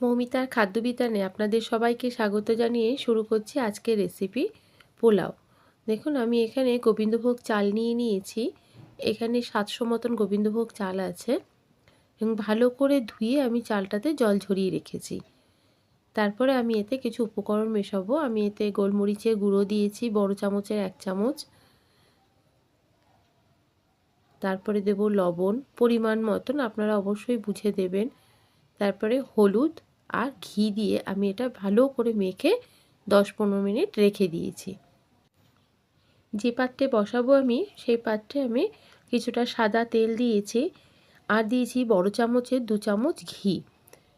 মৌমিতার খাদ্যবিতানে আপনাদের সবাইকে স্বাগত জানিয়ে শুরু করছি আজকের রেসিপি পোলাও। দেখুন, আমি এখানে গোবিন্দভোগ চাল নিয়ে নিয়েছি। এখানে সাতশো মতন গোবিন্দভোগ চাল আছে এবং ভালো করে ধুয়ে আমি চালটাতে জল ঝরিয়ে রেখেছি। তারপরে আমি এতে কিছু উপকরণ মেশাবো। আমি এতে গোলমরিচের গুঁড়ো দিয়েছি, বড় চামচের এক চামচ। তারপরে দেব লবণ। পরিমাণ মতন আপনারা অবশ্যই বুঝে দেবেন। তারপরে হলুদ আর ঘি দিয়ে আমি এটা ভালো করে মেখে দশ পনেরো মিনিট রেখে দিয়েছি। যে পাত্রে বসাবো আমি, সেই পাত্রে আমি কিছুটা সাদা তেল দিয়েছি আর দিয়েছি বড় চামচের দু চামচ ঘি।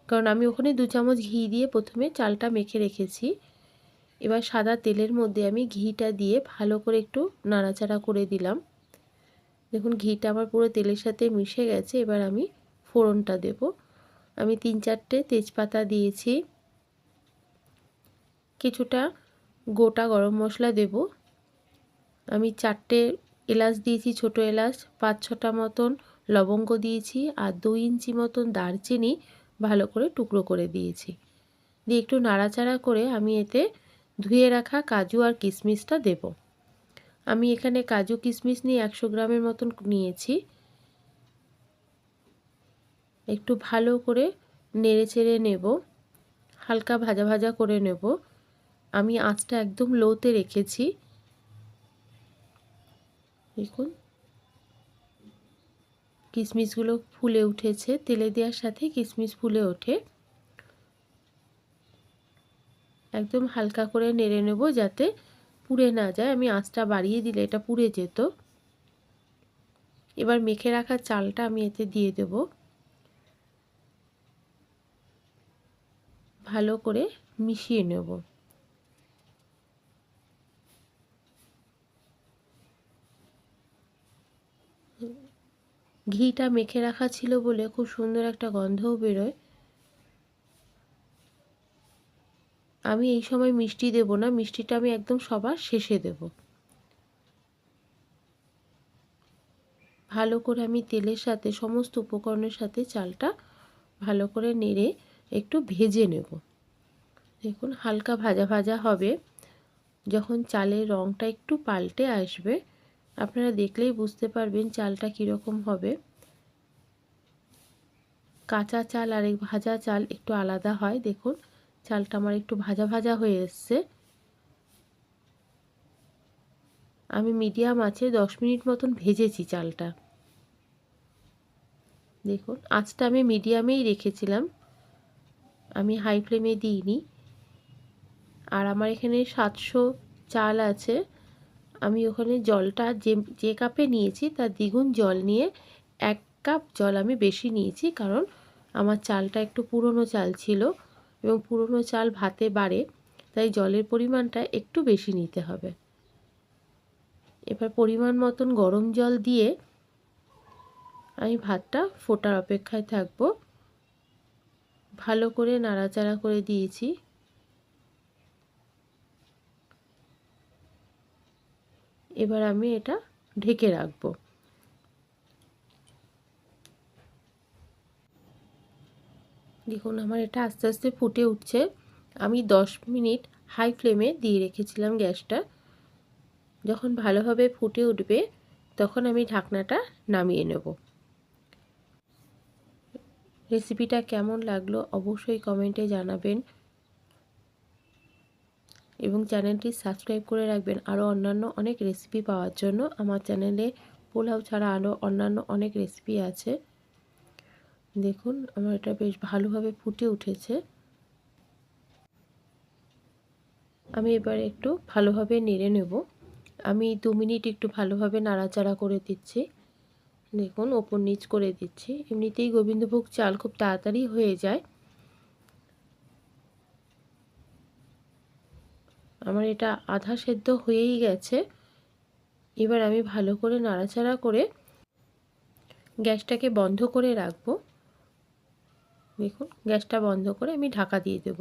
কারণ আমি ওখানে দু চামচ ঘি দিয়ে প্রথমে চালটা মেখে রেখেছি। এবার সাদা তেলের মধ্যে আমি ঘিটা দিয়ে ভালো করে একটু নাড়াচাড়া করে দিলাম। দেখুন, ঘিটা আমার পুরো তেলের সাথে মিশে গেছে, এবার আমি ফোড়নটা দেব। আমি তিন চারটে তেজপাতা দিয়েছি। কিছুটা গোটা গরম মশলা দেব। আমি চারটে এলাচ দিয়েছি, ছোট এলাচ, পাঁচ ছটা মতন লবঙ্গ দিয়েছি আর দুই ইঞ্চি মতন দারচিনি ভালো করে টুকরো করে দিয়েছি। দিয়ে একটু নাড়াচাড়া করে আমি এতে ধুয়ে রাখা কাজু আর কিশমিশটা দেব। আমি এখানে কাজু কিশমিশ নিয়ে একশো গ্রামের মতন নিয়েছি। একটু ভালো করে নেড়ে চেড়ে নেব। হালকা ভাজা ভাজা করে নেব। আমি আঁচটা একদম লোতে রেখেছি। দেখুন। কিশমিশগুলো ফুলে উঠেছে। তেলে দেওয়ার সাথে কিশমিশ ফুলে ওঠে। একদম হালকা করে নেড়ে নেব যাতে পুড়ে না যায়। আমি আঁচটা বাড়িয়ে দিলে এটা পুড়ে যেত। এবার মেখে রাখা চালটা আমি এতে দিয়ে দেব। ভালো করে মিশিয়ে নেব। ঘিটা মেখে রাখা ছিল বলে খুব সুন্দর একটা গন্ধও বেরোয়। আমি এই সময় মিষ্টি দেব না, মিষ্টিটা আমি একদম সবার শেষে দেব। ভালো করে আমি তেলের সাথে, সমস্ত উপকরণের সাথে চালটা ভালো করে নেড়ে একটু ভেজে নেব। দেখুন, হালকা ভাজা ভাজা হবে। যখন চালের রঙটা একটু পাল্টে আসবে, আপনারা দেখলেই বুঝতে পারবেন চালটা কীরকম হবে। কাঁচা চাল আর ভাজা চাল একটু আলাদা হয়। দেখুন, চালটা আমার একটু ভাজা ভাজা হয়ে এসছে। আমি মিডিয়াম আছে, দশ মিনিট মতন ভেজেছি চালটা। দেখুন, আঁচটা আমি মিডিয়ামেই রেখেছিলাম। আমি হাই ফ্লেমে দিইনি। আর আমার এখানে সাতশো চাল আছে। আমি ওখানে জলটা যে যে কাপে নিয়েছি, তার দ্বিগুণ জল নিয়ে এক কাপ জল আমি বেশি নিয়েছি, কারণ আমার চালটা একটু পুরনো চাল ছিল এবং পুরনো চাল ভাতে বাড়ে, তাই জলের পরিমাণটা একটু বেশি নিতে হবে। এবার পরিমাণ মতন গরম জল দিয়ে আমি ভাতটা ফোটার অপেক্ষায় থাকব। ভালো করে নাড়াচাড়া করে দিয়েছি। এবার আমি এটা ঢেকে রাখব। দেখুন, আমার এটা আস্তে আস্তে ফুটে উঠছে। আমি দশ মিনিট হাই ফ্লেমে দিয়ে রেখেছিলাম গ্যাসটা। যখন ভালোভাবে ফুটে উঠবে, তখন আমি ঢাকনাটা নামিয়ে নেব। রেসিপিটা কেমন লাগল অবশ্যই কমেন্টে জানাবেন। এবং চ্যানেলটি সাবস্ক্রাইব করে রাখবেন আরও অন্যান্য অনেক রেসিপি পাওয়ার জন্য। আমার চ্যানেলে পোলাও ছাড়া আরও অন্যান্য অনেক রেসিপি আছে। দেখুন, আমার এটা বেশ ভালোভাবে ফুটে উঠেছে। আমি এবার একটু ভালোভাবে নেড়ে নেব। আমি দু মিনিট একটু ভালোভাবে নাড়াচাড়া করে দিচ্ছি। দেখুন, ওপর নিচ করে দিচ্ছি। এমনিতেই গোবিন্দভোগ চাল খুব তাড়াতাড়ি হয়ে যায়। আমার এটা আধা সেদ্ধ হয়েই গেছে। এবার আমি ভালো করে নাড়াচাড়া করে গ্যাসটাকে বন্ধ করে রাখব। দেখুন, গ্যাসটা বন্ধ করে আমি ঢাকা দিয়ে দেব।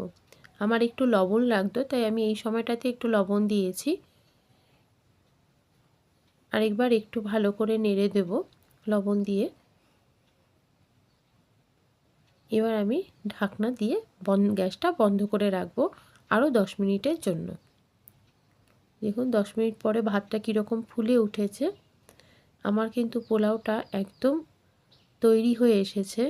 আমার একটু লবণ লাগতো, তাই আমি এই সময়টাতে একটু লবণ দিয়েছি। আরেকবার একটু ভালো করে নেড়ে দেব। লবণ দিয়ে এবার আমি ঢাকনা দিয়ে বন, গ্যাসটা বন্ধ করে রাখব আরও দশ মিনিটের জন্য। দেখুন, দশ মিনিট পরে ভাতটা কীরকম ফুলে উঠেছে। আমার কিন্তু পোলাওটা একদম তৈরি হয়ে এসেছে।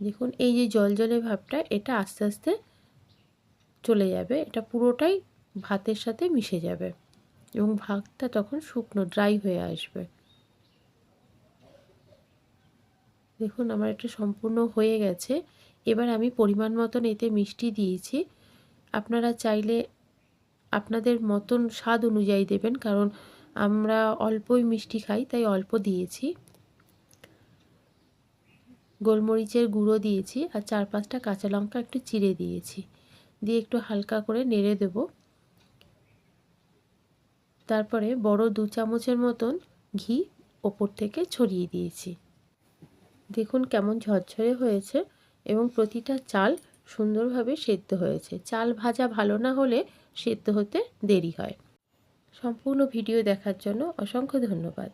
দেখুন, এই যে জল জলে ভাবটা, এটা আস্তে আস্তে চলে যাবে। এটা পুরোটাই ভাতের সাথে মিশে যাবে। এবং ভাতটা তখন শুকনো ড্রাই হয়ে আসবে। দেখুন, আমার এটা সম্পূর্ণ হয়ে গেছে। এবার আমি পরিমাণ মতন এতে মিষ্টি দিয়েছি। আপনারা চাইলে আপনাদের মতন স্বাদ অনুযায়ী দেবেন, কারণ আমরা অল্পই মিষ্টি খাই, তাই অল্প দিয়েছি। গোলমরিচের গুঁড়ো দিয়েছি আর চার পাঁচটা কাঁচা লঙ্কা একটু চিড়ে দিয়েছি। দিয়ে একটু হালকা করে নেড়ে দেব। তারপরে বড় দু চামচের মতন ঘি ওপর থেকে ছড়িয়ে দিয়েছি। দেখুন কেমন ঝরঝরে হয়েছে এবং প্রতিটা চাল সুন্দরভাবে সেদ্ধ হয়েছে। চাল ভাজা ভালো না হলে সেদ্ধ হতে দেরি হয়। সম্পূর্ণ ভিডিও দেখার জন্য অসংখ্য ধন্যবাদ।